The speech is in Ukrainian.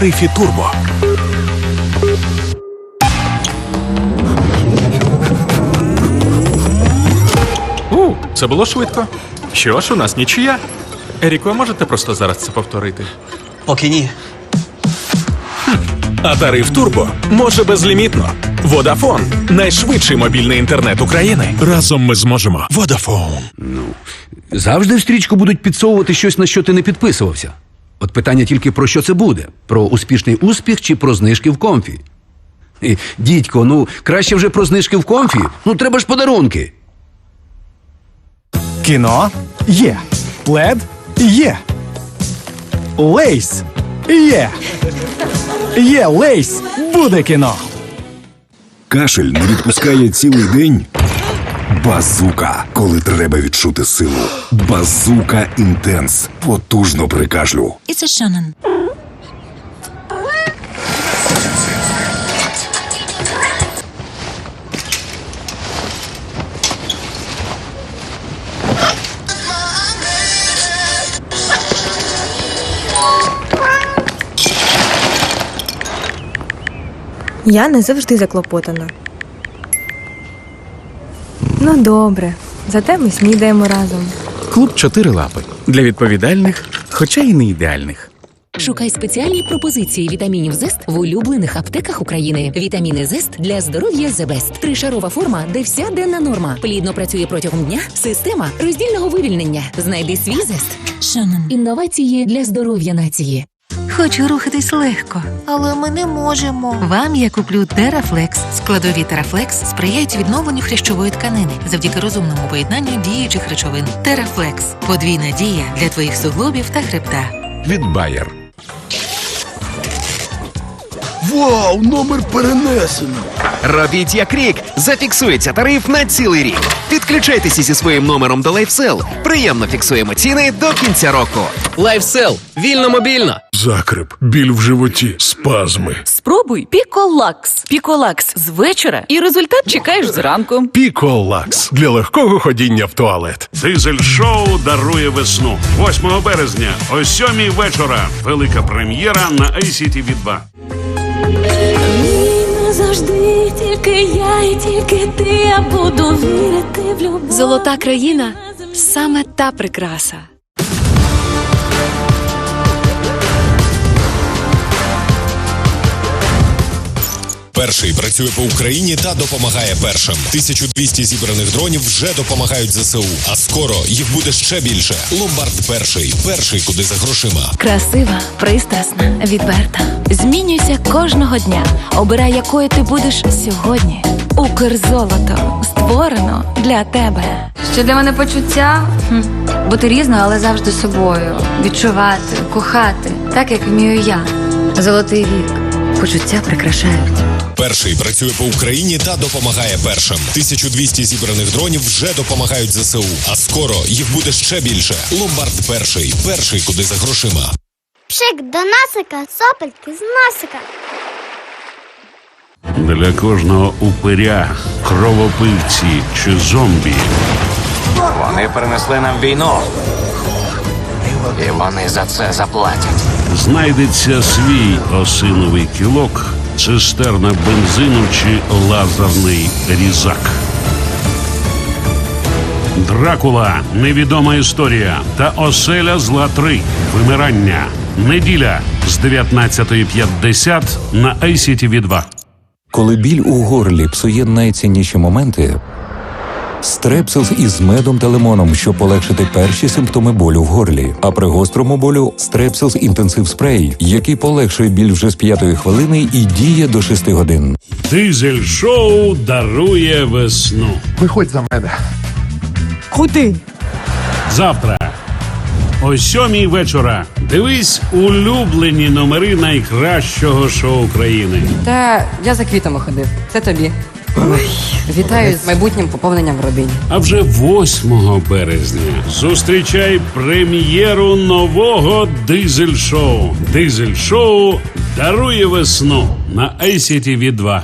тарифі Турбо. У, це було швидко. Що ж, у нас нічия. Еріко, можете просто зараз це повторити? Поки ні. А тариф Турбо може безлімітно. Водафон найшвидший мобільний інтернет України. Разом ми зможемо. Водафон. Завжди в стрічку будуть підсовувати щось, на що ти не підписувався. От питання тільки про що це буде: про успішний успіх чи про знижки в комфі. Дідько, ну краще вже про знижки в комфі. Ну треба ж подарунки. Кіно є. Плед є. Лейс є. Є лейс. Буде кіно. Кашель не відпускає цілий день. Базука, коли треба відчути силу. Базука інтенс. Потужно при кашлю. It's a Shannon. Я не завжди заклопотана. Ну, добре. Зате ми снідаємо разом. Клуб чотири лапи для відповідальних, хоча й не ідеальних. Шукай спеціальні пропозиції вітамінів ЗЕСТ в улюблених аптеках України. Вітаміни ЗЕСТ для здоров'я The Best. Тришарова форма, де вся денна норма. Плідно працює протягом дня. Система роздільного вивільнення. Знайди свій ЗЕСТ. Шанон. Інновації для здоров'я нації. Хочу рухатись легко. Але ми не можемо. Вам я куплю Терафлекс. Складові Терафлекс сприяють відновленню хрящової тканини завдяки розумному поєднанню діючих речовин. Терафлекс подвійна дія для твоїх суглобів та хребта. Від Bayer. Вау, номер перенесено. Робіть як рік. Зафіксується тариф на цілий рік. Підключайтеся зі своїм номером до LifeSell. Приємно фіксуємо ціни до кінця року. Лайфсел. Вільно мобільно. Закрип, біль в животі, спазми. Спробуй Піколакс. Піколакс з вечора і результат чекаєш зранку. Піколакс для легкого ходіння в туалет. Дизель шоу дарує весну. 8 березня о 7 вечора. Велика прем'єра на ICTV 2 Завжди тільки я і тільки ти. Я буду вірити в любов. Золота країна саме та прикраса. Перший працює по Україні та допомагає першим. 1200 зібраних дронів вже допомагають ЗСУ. А скоро їх буде ще більше. Ломбард перший. Перший куди за грошима. Красива, пристрасна, відверта. Змінюйся кожного дня. Обирай, якою ти будеш сьогодні. Укрзолото створено для тебе. Що для мене почуття? Хм. Бути різною, але завжди собою. Відчувати, кохати, так як вмію я. Золотий вік. Почуття прикрашають. Перший працює по Україні та допомагає першим. 1200 зібраних дронів вже допомагають ЗСУ. А скоро їх буде ще більше. Ломбард перший. Перший куди за грошима. Пшик до насика, сопельки з носика. Для кожного упиря, кровопивці чи зомбі Вони принесли нам війну. І вони за це заплатять. знайдеться свій осиновий кілок, цистерна бензину чи лазерний різак. Дракула. Невідома історія та оселя зла 3. Вимирання. Неділя з 19.50 на ICTV 2 Коли біль у горлі псує найцінніші моменти. Стрепсилс із медом та лимоном, щоб полегшити перші симптоми болю в горлі. А при гострому болю Стрепсилс інтенсив спрей, який полегшує біль вже з п'ятої хвилини і діє до 6 годин. Дизель шоу дарує весну. Виходь за мене. Куди? Завтра о сьомій вечора. Дивись улюблені номери найкращого шоу країни. Та я за квітами ходив. Це тобі. Вітаю з майбутнім поповненням в родині. А вже 8 березня зустрічай прем'єру нового дизель шоу. Дизель шоу дарує весну на ICTV 2